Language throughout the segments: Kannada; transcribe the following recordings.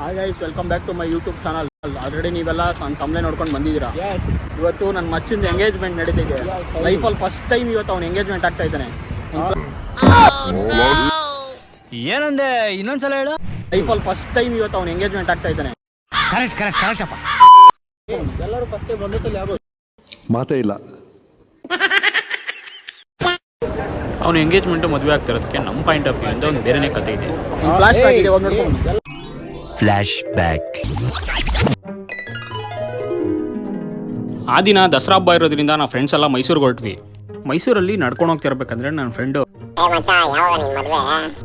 Hi guys welcome back to my YouTube channel already ನೀವೆಲ್ಲ ನನ್ನ ತಮ್ಮಲೆ ನೋಡ್ಕೊಂಡು ಬಂದಿದ್ದೀರಾ? ಇವತ್ತು ನನ್ನ ಮಚ್ಚಿಂದ ಎಂಗೇಜ್ಮೆಂಟ್ ನಡೀತಿದೆ. ಲೈಫಲ್ಲಿ ಫಸ್ಟ್ ಟೈಮ್ ಇವತ್ತು ಅವ್ನು ಎಂಗೇಜ್ಮೆಂಟ್ ಆಗ್ತಾ ಇದ್ದಾನೆ. ಏನಂದೆ? ಇನ್ನೊಂದ್ಸಲ ಹೇಳು. ಲೈಫಲ್ಲಿ ಫಸ್ಟ್ ಟೈಮ್ ಇವತ್ತು ಅವ್ನು ಎಂಗೇಜ್ಮೆಂಟ್ ಆಗ್ತಾ ಇದ್ದಾನೆ. ಕರೆಕ್ಟ್ ಕರೆಕ್ಟ್ ಕರೆಕ್ಟ್ ಅಪ್ಪ. ಎಲ್ಲರೂ ಫಸ್ಟ್ ಟೈಮ್ ಒಂದೇ ಸಲ ಆಗೋದು ಮಾತೇ ಇಲ್ಲ. ಅವನು ಎಂಗೇಜ್ಮೆಂಟು ಮದುವೆ ಆಗ್ತಿರೋದಕ್ಕೆ ನಮ್ಮ ಪಾಯಿಂಟ್ ಆಫ್ ವ್ಯೂ ಅಂತ ಒಂದು ಬೇರೆನೇ ಕತೆ ಇದೆ. ಫ್ಲಾಶ್ ಬ್ಯಾಕ್ ಇದೆ ಒಂದು ನೋಡ್ಕೊಂಡು ಆ ದಿನ ದಸರಾ ಹಬ್ಬ ಇರೋದ್ರಿಂದ ನಾವು ಫ್ರೆಂಡ್ಸ್ ಎಲ್ಲ ಮೈಸೂರಿಗೆ ಹೊರಟ್ವಿ. ಮೈಸೂರಲ್ಲಿ ನಡ್ಕೊಂಡು ಹೋಗ್ತಿರ್ಬೇಕಂದ್ರೆ ನನ್ನ ಫ್ರೆಂಡು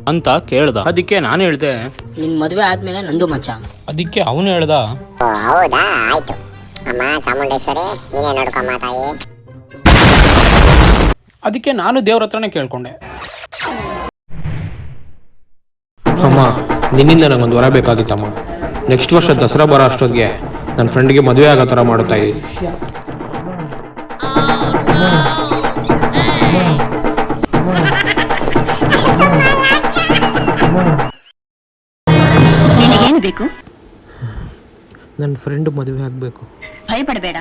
ಅಂತ ಕೇಳ್ದ. ಅದಕ್ಕೆ ನಾನು ಹೇಳ್ದೆ. ನಿನ್ ಮದ್ವೆ ಆದ್ಮೇಲೆ ನಂದು ಮಚ್ಚ. ಅದಕ್ಕೆ ಅವನು ಹೇಳ್ದ. ಓ ಹೌದಾ? ಆಯ್ತು. ಅಮ್ಮ ಚಾಮುಂಡೇಶ್ವರಿ ನೀನೇ ನೋಡ್ಕೊಮ್ಮ ತಾಯಿ. ಅದಕ್ಕೆ ನಾನು ದೇವ್ರ ಹತ್ರನೇ ಕೇಳ್ಕೊಂಡೆ. ಅಮ್ಮ ನಿನ್ನಿಂದ ನಂಗೊಂದು ವರ ಬೇಕಾಗಿತ್ತಮ್ಮ. ನೆಕ್ಸ್ಟ್ ವರ್ಷ ದಸರಾ ಬರೋ ಅಷ್ಟೊತ್ತಿಗೆ ನನ್ನ ಫ್ರೆಂಡ್ಗೆ ಮದುವೆ ಆಗೋ ಥರ ಮಾಡುತ್ತಾ ಇದ್ದೀನಿ ನಿನಗೇನು ಬೇಕು? ನನ್ನ ಫ್ರೆಂಡ್ ಮದುವೆ ಆಗಬೇಕು. ಭಯಪಡಬೇಡ.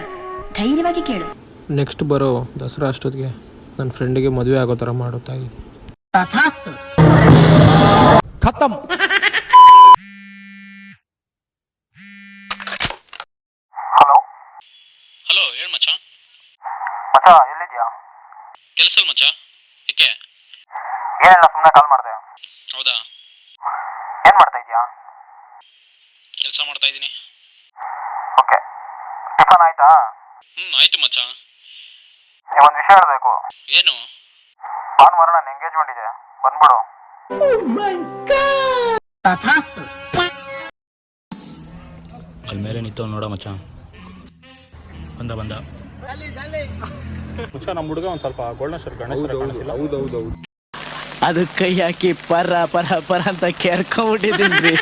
ಧೈರ್ಯವಾಗಿ ಕೇಳು. ನೆಕ್ಸ್ಟ್ ಬರೋ ದಸರಾ ಅಷ್ಟೊತ್ತಿಗೆ ನನ್ನ ಫ್ರೆಂಡಿಗೆ ಮದುವೆ ಆಗೋ ಥರ ಮಾಡುತ್ತಾ ಇದ್ದೀನಿ ತಥಾಸ್ತು. ಹೇಳು ಮಚ್ಚಾ? ಮಚ್ಚ ಎಲ್ಲಿದ್ಯಾ? ಕೆಲಸ ಮಚ್ಚ ಏಕೆ ಏನಿಲ್ಲ ಸುಮ್ಮನೆ ಕಾಲ್ ಮಾಡಿದೆ. ಹೌದಾ? ಏನ್ ಮಾಡ್ತಾ ಇದೀಯಾ? ಕೆಲಸ ಮಾಡ್ತಾ ಇದ್ದೀನಿ. ಓಕೆ. ಟಿಫನ್ ಆಯ್ತಾ? ಹ್ಞೂ ಆಯ್ತು ಮಚ್ಚಾ. ಒಂದು ವಿಷಯ ಹೇಳಬೇಕು. ಏನು? ಭಾನುವಾರ ನನ್ನ ಎಂಗೇಜ್ಮೆಂಟ್ ಇದೆ. ಬಂದ್ಬಿಡು. ತಥಾಸ್ತು ಅಲ್ಲಿ ಮೇಲೆ ನಿಂತು ನೋಡ ಮಚ್ಚ. ಬಂದ ಬಂದ. ಮಚ್ಚ ನಮ್ಮ ಹುಡುಗ ಒಂದು ಸ್ವಲ್ಪ ಗೋಲ್ಡನ್ ಶರ್ಟ್ ಗಣೇಶ ಕಾಣಿಸಿಲ್ಲ. ಅದು ಕೈ ಹಾಕಿ ಪರ ಪರ ಪರ ಅಂತ ಕೆರ್ಕೊಂಡ್ಬಿಟ್ಟಿದ್ದೀನಿ.